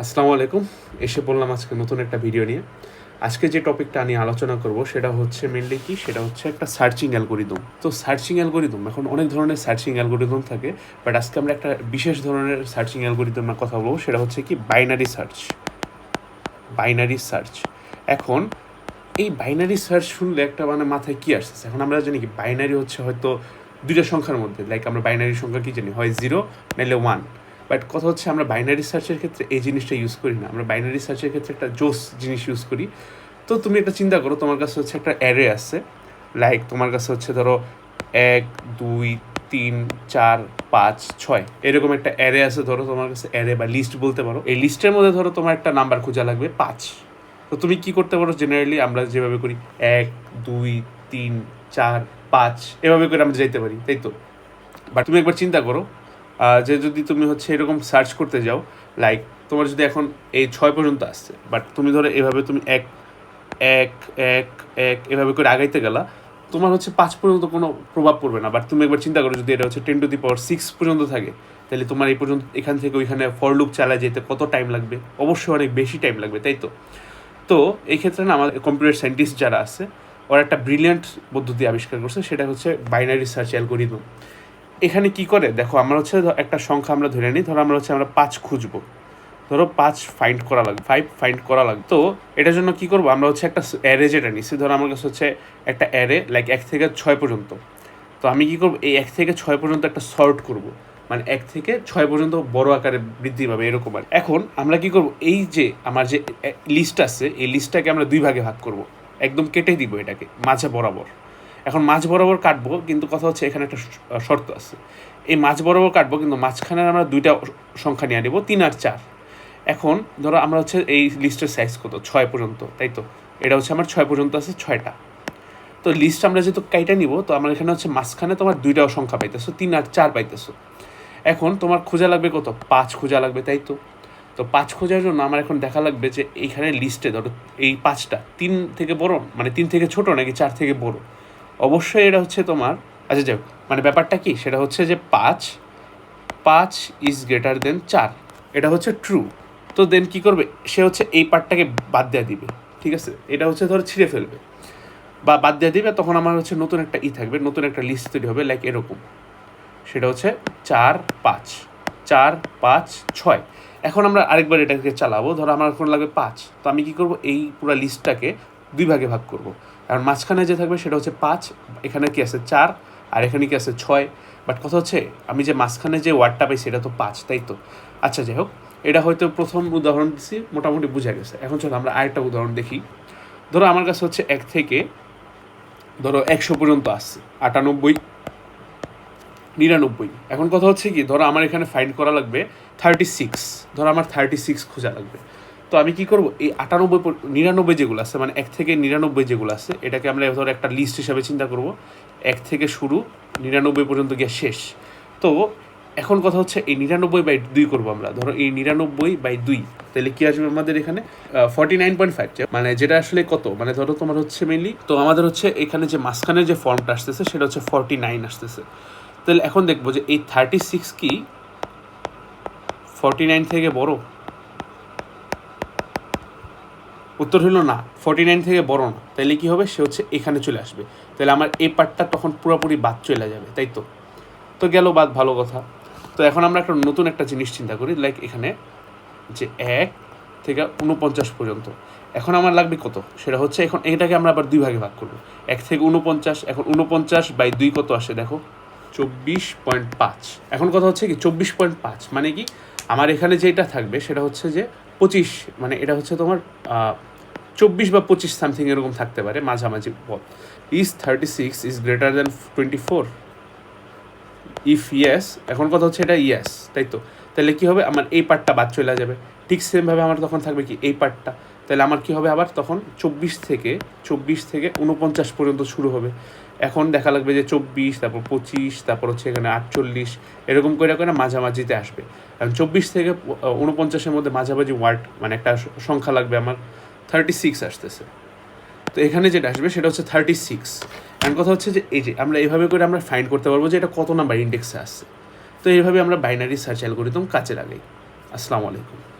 আসসালামু আলাইকুম। এসে বললাম আজকে নতুন একটা ভিডিও নিয়ে। আজকে যে টপিকটা নিয়ে আলোচনা করব সেটা হচ্ছে মেনলি কি? সেটা হচ্ছে একটা সার্চিং অ্যালগোরিদম তো সার্চিং অ্যালগোরিদম এখন অনেক ধরনের সার্চিং অ্যালগোরিদম থাকে বাট আজকে আমরা একটা বিশেষ ধরনের সার্চিং অ্যালগোরিদমের কথা বলব, সেটা হচ্ছে কি? বাইনারি সার্চ বাইনারি সার্চ এখন এই বাইনারি সার্চ শুনলে একটা মানে মাথায় কি আসছে এখন আমরা জানি কি বাইনারি হচ্ছে হয়তো দুইটা সংখ্যার মধ্যে লাইক আমরা বাইনারি সংখ্যা কি জানি? হয় জিরো নাহলে ওয়ান বাট কথা হচ্ছে আমরা বাইনারি সার্চের ক্ষেত্রে এই জিনিসটা ইউজ করি না। আমরা বাইনারি সার্চের ক্ষেত্রে একটা জোস জিনিস ইউজ করি। তো তুমি একটা চিন্তা করো, তোমার কাছে হচ্ছে একটা অ্যারে আছে। লাইক তোমার কাছে হচ্ছে ধরো এক, দুই, তিন, চার, পাঁচ, ছয়। এরকম একটা অ্যারে আছে, ধরো তোমার কাছে অ্যারে বা লিস্ট বলতে পারো। এই লিস্টের মধ্যে ধরো তোমার একটা নাম্বার খোঁজা লাগবে, পাঁচ। তো তুমি কি করতে পারো? জেনারেলি আমরা যেভাবে করি, এক, দুই, তিন, চার, পাঁচ, এভাবে করে আমরা যাইতে পারি, তাই তো? বাট তুমি একবার চিন্তা করো যে যদি তুমি হচ্ছে এরকম সার্চ করতে যাও লাইক তোমার যদি এখন এই ছয় পর্যন্ত আসছে বাট তুমি ধরো এভাবে তুমি এক এক এক এক এভাবে করে আগাইতে গেলা, তোমার হচ্ছে পাঁচ পর্যন্ত কোনো প্রভাব পড়বে না। বাট তুমি একবার চিন্তা করো যদি এটা হচ্ছে ten to the power six পর্যন্ত থাকে, তাহলে তোমার এই পর্যন্ত এখান থেকে ওইখানে ফর লুপ চালা যেতে কত টাইম লাগবে? অবশ্যই অনেক বেশি টাইম লাগবে, তাই তো? তো এই ক্ষেত্রে না আমাদের কম্পিউটার সায়েন্টিস্ট যারা আছে, ওরা একটা ব্রিলিয়ান্ট পদ্ধতি আবিষ্কার করছে, সেটা হচ্ছে বাইনারি সার্চ অ্যালগোরিদম এখানে কি করে? দেখো, আমরা হচ্ছে একটা সংখ্যা আমরা ধরে নিই। ধরো আমরা হচ্ছে আমরা পাঁচ খুঁজবো। ধরো পাঁচ ফাইন্ড করা লাগবে ফাইভ ফাইন্ড করা লাগবে তো এটার জন্য কি করব? আমরা হচ্ছে একটা অ্যারে যেটা নিচ্ছি ধরো আমার কাছে হচ্ছে একটা অ্যারে লাইক এক থেকে ছয় পর্যন্ত। তো আমি কি করব? এই এক থেকে ছয় পর্যন্ত একটা সর্ট করব। মানে এক থেকে ছয় পর্যন্ত বড় আকারে বৃদ্ধি পাবে, এরকম আর এখন আমরা কি করব? এই যে আমার যে লিস্ট আছে, এই লিস্টটাকে আমরা দুই ভাগে ভাগ করব। একদম কেটে দিব এটাকে, মাঝে বরাবর। এখন মাঝ বরাবর কাটবো, কিন্তু কথা হচ্ছে এখানে একটা শর্ত আছে। এই মাঝ বরাবর কাটবো, কিন্তু মাঝখানে আমরা দুইটা সংখ্যা নিয়ে নেব তিন আর চার। এখন ধরো আমরা হচ্ছে এই লিস্টের সাইজ কত? ছয় পর্যন্ত, তাই তো? এটা হচ্ছে আমার ছয় পর্যন্ত আছে, ছয়টা। তো লিস্ট আমরা যেহেতু কাইটা নিব, তো আমার এখানে হচ্ছে মাঝখানে তোমার দুইটাও সংখ্যা পাইতেছো, তিন আর চার পাইতেছো। এখন তোমার খোঁজা লাগবে কত? পাঁচ খোঁজা লাগবে, তাই তো? তো পাঁচ খোঁজার জন্য আমার এখন দেখা লাগবে যে এইখানে লিস্টে ধরো এই পাঁচটা, তিন থেকে বড় মানে তিন থেকে ছোট নাকি চার থেকে বড়? অবশ্যই এটা হচ্ছে তোমার আচ্ছা যাও মানে ব্যাপারটা কি? সেটা হচ্ছে যে পাঁচ পাঁচ ইজ গ্রেটার দেন চার। এটা হচ্ছে ট্রু তো দেন কি করবে? সে হচ্ছে এই পার্টটাকে বাদ দেওয়া দিবে, ঠিক আছে? এটা হচ্ছে ধর ছিঁড়ে ফেলবে। বা বাদ দেওয়া দিবে, তখন আমার হচ্ছে নতুন একটা ই থাকবে, নতুন একটা লিস্ট তৈরি হবে লাইক এরকম। সেটা হচ্ছে চার, পাঁচ। চার, পাঁচ, ছয়। এখন আমরা আরেকবার এটাকে চালাবো। ধরো আমার এখন লাগবে পাঁচ। তো আমি কি করব? এই পুরো লিস্টটাকে দুই ভাগে ভাগ করব। কারণ মাঝখানে যে থাকবে সেটা হচ্ছে পাঁচ, এখানে কি আছে চার, আর এখানে কি আছে ছয়। বাট কথা হচ্ছে, আমি যে মাঝখানে যে ওয়ার্ডটা পাই সেটা তো পাঁচ, তাই তো? আচ্ছা যাই হোক, এটা হয়তো প্রথম উদাহরণ দিচ্ছি মোটামুটি বোঝা গেছে। এখন চলো আমরা আরেকটা উদাহরণ দেখি। ধরো আমার কাছে হচ্ছে এক থেকে, ধরো একশো পর্যন্ত আসছে, আটানব্বই, নিরানব্বই। এখন কথা হচ্ছে কি, ধরো আমার এখানে ফাইন্ড করা লাগবে থার্টি সিক্স ধরো আমার থার্টি সিক্স খোঁজা লাগবে। তো আমি কি করব? এই আটানব্বই নিরানব্বই যেগুলো আছে মানে এক থেকে নিরানব্বই যেগুলো আছে, এটাকে আমরা ধরো একটা লিস্ট হিসাবে চিন্তা করব। এক থেকে শুরু, নিরানব্বই পর্যন্ত গিয়ে শেষ। তো এখন কথা হচ্ছে, এই নিরানব্বই বাই দুই করব আমরা। ধরো এই নিরানব্বই বাই দুই, তাহলে কি আসবে আমাদের এখানে? ফর্টি নাইন পয়েন্ট ফাইভ মানে যেটা আসলে কত? মানে ধরো তোমার হচ্ছে মেনলি তো আমাদের হচ্ছে এখানে যে মাঝখানের যে ফর্মটা আসতেছে, সেটা হচ্ছে ফর্টি নাইন আসতেছে। তাহলে এখন দেখব যে এই থার্টি সিক্স কি? ফর্টি নাইন থেকে বড়? উত্তর হলো না ফর্টি নাইন থেকে বড় না। তাহলে কি হবে? সে হচ্ছে এখানে চলে আসবে। তাহলে আমার এই পার্টটা তখন পুরোপুরি বাদ চলে যাবে, তাই তো? তো গেল বাদ, ভালো কথা। তো এখন আমরা একটা নতুন একটা জিনিস চিন্তা করি লাইক এখানে যে এক থেকে উনপঞ্চাশ পর্যন্ত। এখন আমার লাগবে কত? সেটা হচ্ছে এখন এটাকে আমরা আবার দুই ভাগে ভাগ করব। এক থেকে উনপঞ্চাশ এখন উনপঞ্চাশ বাই দুই কত আসে দেখো? চব্বিশ পয়েন্ট পাঁচ। এখন কথা হচ্ছে কি, চব্বিশ পয়েন্ট পাঁচ মানে কি? আমার এখানে যেটা থাকবে সেটা হচ্ছে যে পঁচিশ মানে এটা হচ্ছে তোমার চব্বিশ বা পঁচিশ সামথিং এরকম থাকতে পারে, মাঝামাঝি পথ। Is thirty six is greater than twenty four if yes এখন কথা হচ্ছে এটা ইয়েস তাই তো? তাহলে কি হবে? আমার এই পার্টটা বাদ চলে যাবে। ঠিক সেমভাবে আমার তখন থাকবে কি? এই পার্টটা তাহলে আমার কী হবে? আবার তখন চব্বিশ থেকে চব্বিশ থেকে উনপঞ্চাশ পর্যন্ত শুরু হবে। এখন দেখা লাগবে যে চব্বিশ, তারপর পঁচিশ, তারপর হচ্ছে এখানে আটচল্লিশ, এরকম করে করে মাঝামাঝিতে আসবে। কারণ চব্বিশ থেকে উনপঞ্চাশের মধ্যে মাঝামাঝি ওয়ার্ড মানে একটা সংখ্যা লাগবে আমার। থার্টি সিক্স আসতেছে। তো এখানে যেটা আসবে সেটা হচ্ছে থার্টি সিক্স অ্যান্ড কথা হচ্ছে যে এই যে আমরা এইভাবে করে আমরা ফাইন্ড করতে পারব যে এটা কত নাম্বার ইন্ডেক্সে আসছে। তো এইভাবে আমরা বাইনারি সার্চ অ্যালগোরিদম কাজে লাগাই। আসসালামু আলাইকুম।